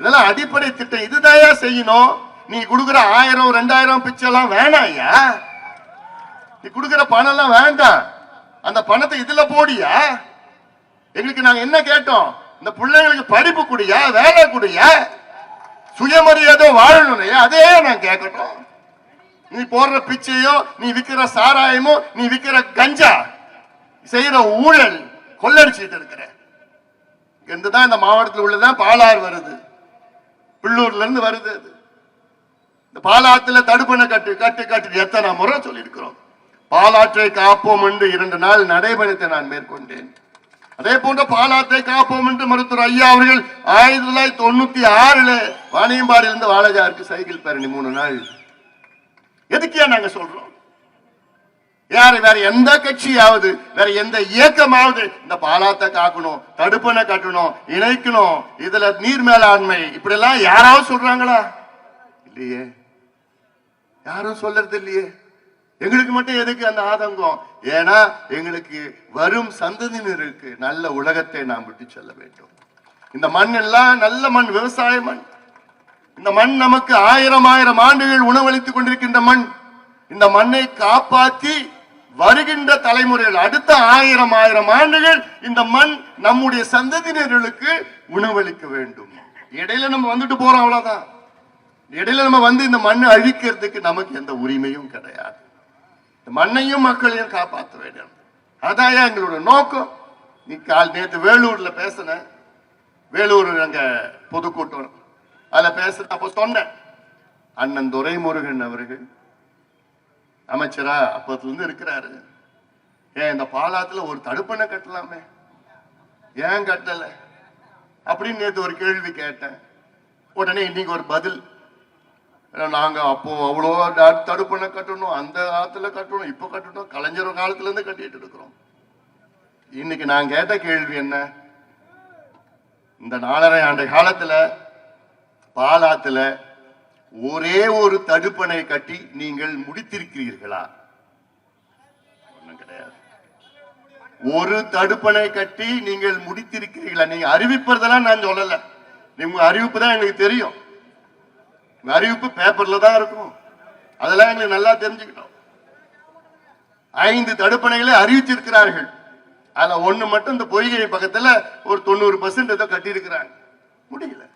இதெல்லாம் அடிப்படை திட்டம். இதுதாயா செய்யணும். நீ கொடுக்குற ஆயிரம் ரெண்டாயிரம் பிச்சைலாம் வேணாம் ஐயா. நீ கொடுக்குற பணம் எல்லாம் வேண்டாம். அந்த பணத்தை இதுல போடியா? எங்களுக்கு நாங்க என்ன கேட்டோம்? இந்த பிள்ளைங்களுக்கு படிப்பு குடியா வேலை குடியா? சுயமரியாதை வாழணும் அதே நான் கேட்கட்டும். நீ போடுற பிச்சையோ நீ விற்கிற சாராயமோ நீ விற்கிற கஞ்சா செய்யற ஊழல் கொள்ளடிச்சிட்டு இருக்கிற. இங்கிருந்து தான் இந்த மாவட்டத்தில் உள்ளதான் பாலாறு வருது. உள்ளூர்ல இருந்து வருது அது. இந்த பாலாத்துல தடுப்பணை கட்டு கட்டு கட்டு எத்தனை முறை சொல்லியிருக்கிறோம். பாலாற்றை காப்போம் என்று இரண்டு நாள் நடைபயணத்தை நான் மேற்கொண்டேன். அதே போன்ற பாலாற்றை காப்போம் என்று மருத்துவர் ஐயா அவர்கள் ஆயிரத்தி தொள்ளாயிரத்தி தொண்ணூத்தி ஆறுல வாணியம்பாடியிலிருந்து வாழஜாருக்கு சைக்கிள் பேரணி மூணு நாள். எதுக்கியா நாங்க சொல்றோம்? யாரு வேற எந்த கட்சியாவது வேற எந்த இயக்கமாவது இந்த பாலாத்தை காக்கணும் தடுப்பணை கட்டணும் இணைக்கணும் இதுல நீர் மேலாண்மை இப்படி எல்லாம் யாராவது சொல்றாங்களா? இல்லையே. யாரும் சொல்றது இல்லையே. எங்களுக்கு மட்டும் எதுக்கு அந்த ஆதங்கம்? ஏன்னா எங்களுக்கு வரும் சந்ததியினருக்கு நல்ல உலகத்தை நாம் விட்டு செல்ல வேண்டும். இந்த மண் எல்லாம் நல்ல மண் விவசாய மண். இந்த மண் நமக்கு ஆயிரம் ஆயிரம் ஆண்டுகள் உணவளித்துக் கொண்டிருக்கின்ற மண். இந்த மண்ணை காப்பாற்றி வருகின்ற தலைமுறைகள் அடுத்த ஆயிரம் ஆயிரம் ஆண்டுகள் இந்த மண் நம்முடைய சந்ததியினர்களுக்கு உணவளிக்க வேண்டும். இடையில நம்ம வந்துட்டு போறோம் அவ்வளவுதான். இடையில நம்ம வந்து இந்த மண்ணை அழிக்கிறதுக்கு நமக்கு எந்த உரிமையும் கிடையாது. இந்த மண்ணையும் மக்களையும் காப்பாற்ற வேண்டும். அதான் எங்களோட நோக்கம்? நீ கால் நேற்று வேலூர்ல பேசின. வேலூர் அங்க பொதுக்கூட்டம். அதுல பேசுறேன் அப்ப சொன்னேன். அண்ணன் துரைமுருகன் அவர்கள் அமைச்சரா அப்பத்துலேருந்து இருக்கிறாரு. ஏன் இந்த பாலாத்துல ஒரு தடுப்பணை கட்டலாமே? ஏன் கட்டல? அப்படின்னு நேற்று ஒரு கேள்வி கேட்டேன். உடனே இன்னைக்கு ஒரு பதில். நாங்க அப்போ அவ்வளோ த- தடுப்பணை கட்டணும் அந்த காலத்துல கட்டணும் இப்ப கட்டணும் கலைஞர் காலத்துல இருந்து கட்டிட்டு இருக்கிறோம். இன்னைக்கு நான் கேட்ட கேள்வி என்ன? இந்த நாலரை ஆண்டு காலத்துல பாலாத்துல ஒரே ஒரு தடுப்பணை கட்டி நீங்கள் முடித்திருக்கிறீர்களா? ஒன்றும் கிடையாது. ஒரு தடுப்பணை கட்டி நீங்கள் முடித்திருக்கிறீர்களா? நீங்க அறிவிப்பதெல்லாம் நான் சொல்லல. நீங்க அறிவிப்பு தான் எங்களுக்கு தெரியும். அறிவிப்பு பேப்பர்ல தான் இருக்கும். அதெல்லாம் எங்களுக்கு நல்லா தெரிஞ்சுக்கிட்டோம். ஐந்து தடுப்பணைகளை அறிவிச்சிருக்கிறார்கள். அதுல ஒண்ணு மட்டும் இந்த பொய்கை பக்கத்துல ஒரு தொண்ணூறு பர்சன்ட் ஏதோ கட்டியிருக்கிறாங்க. முடியல.